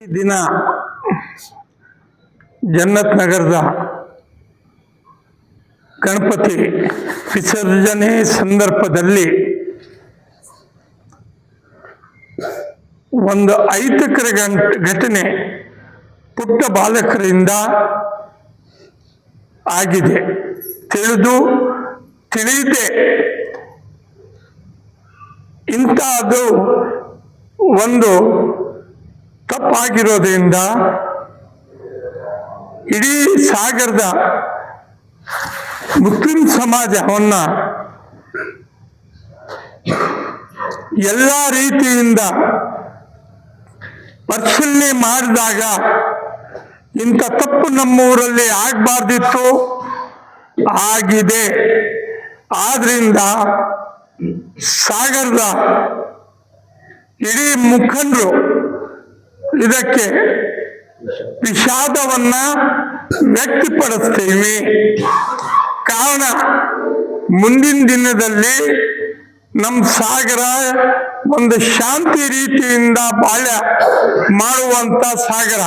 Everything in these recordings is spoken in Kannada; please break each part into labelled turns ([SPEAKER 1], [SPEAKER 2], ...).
[SPEAKER 1] ದಿನ ಜನ್ನತ್ ನಗರದ ಗಣಪತಿ ವಿಸರ್ಜನೆ ಸಂದರ್ಭದಲ್ಲಿ ಒಂದು ಐತಕರ ಘಟನೆ ಪುಟ್ಟ ಬಾಲಕರಿಂದ ಆಗಿದೆ. ತಿಳಿದು ತಿಳಿಯದೆ ಇಂಥದ್ದು ಒಂದು ತಪ್ಪಾಗಿರೋದ್ರಿಂದ ಇಡೀ ಸಾಗರದ ಮುಸ್ಲಿಂ ಸಮಾಜವನ್ನ ಎಲ್ಲ ರೀತಿಯಿಂದ ಪರಿಶೀಲನೆ ಮಾಡಿದಾಗ ಇಂಥ ತಪ್ಪು ನಮ್ಮೂರಲ್ಲಿ ಆಗಬಾರ್ದಿತ್ತು, ಆಗಿದೆ. ಆದ್ರಿಂದ ಸಾಗರದ ಇಡೀ ಮುಖಂಡರು ಇದಕ್ಕೆ ವಿಷಾದವನ್ನ ವ್ಯಕ್ತಪಡಿಸ್ತೀವಿ ಕಾರಣ, ಮುಂದಿನ ದಿನದಲ್ಲಿ ನಮ್ಮ ಸಾಗರ ಒಂದು ಶಾಂತಿ ರೀತಿಯಿಂದ ಬಾಳ್ಯ ಮಾಡುವಂತ ಸಾಗರ.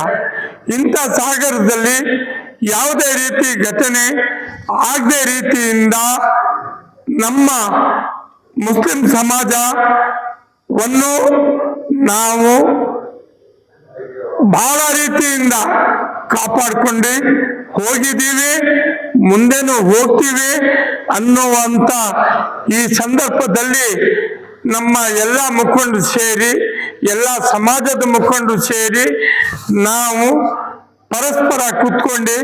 [SPEAKER 1] ಇಂಥ ಸಾಗರದಲ್ಲಿ ಯಾವುದೇ ರೀತಿ ಘಟನೆ ಆಗದೆ ರೀತಿಯಿಂದ ನಮ್ಮ ಮುಸ್ಲಿಂ ಸಮಾಜವನ್ನು ನಾವು ಬಹಳ ರೀತಿಯಿಂದ ಕಾಪಾಡ್ಕೊಂಡು ಹೋಗಿದ್ದೀವಿ, ಮುಂದೆನೂ ಹೋಗ್ತೀವಿ ಅನ್ನುವಂತ ಈ ಸಂದರ್ಭದಲ್ಲಿ ನಮ್ಮ ಎಲ್ಲ ಮುಖಂಡರು ಸೇರಿ, ಎಲ್ಲ ಸಮಾಜದ ಮುಖಂಡರು ಸೇರಿ ನಾವು ಪರಸ್ಪರ ಕೂತ್ಕೊಂಡು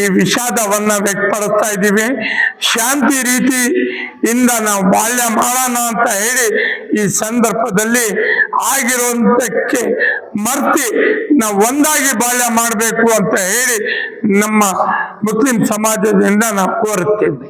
[SPEAKER 1] ಈ ವಿಷಾದವನ್ನ ವ್ಯಕ್ತಪಡಿಸ್ತಾ ಇದ್ದೀವಿ. ಶಾಂತಿ ರೀತಿ ಇಂದ ನಾವು ಬಾಳ್ಯ ಮಾಡೋಣ ಅಂತ ಹೇಳಿ ಈ ಸಂದರ್ಭದಲ್ಲಿ ಆಗಿರುವಂತಕ್ಕೆ ಮರ್ತಿ ನಾವು ಒಂದಾಗಿ ಬಾಳ್ಯ ಮಾಡಬೇಕು ಅಂತ ಹೇಳಿ ನಮ್ಮ ಮುಸ್ಲಿಂ ಸಮಾಜದಿಂದ ನಾವು ಕೋರುತ್ತೇವೆ.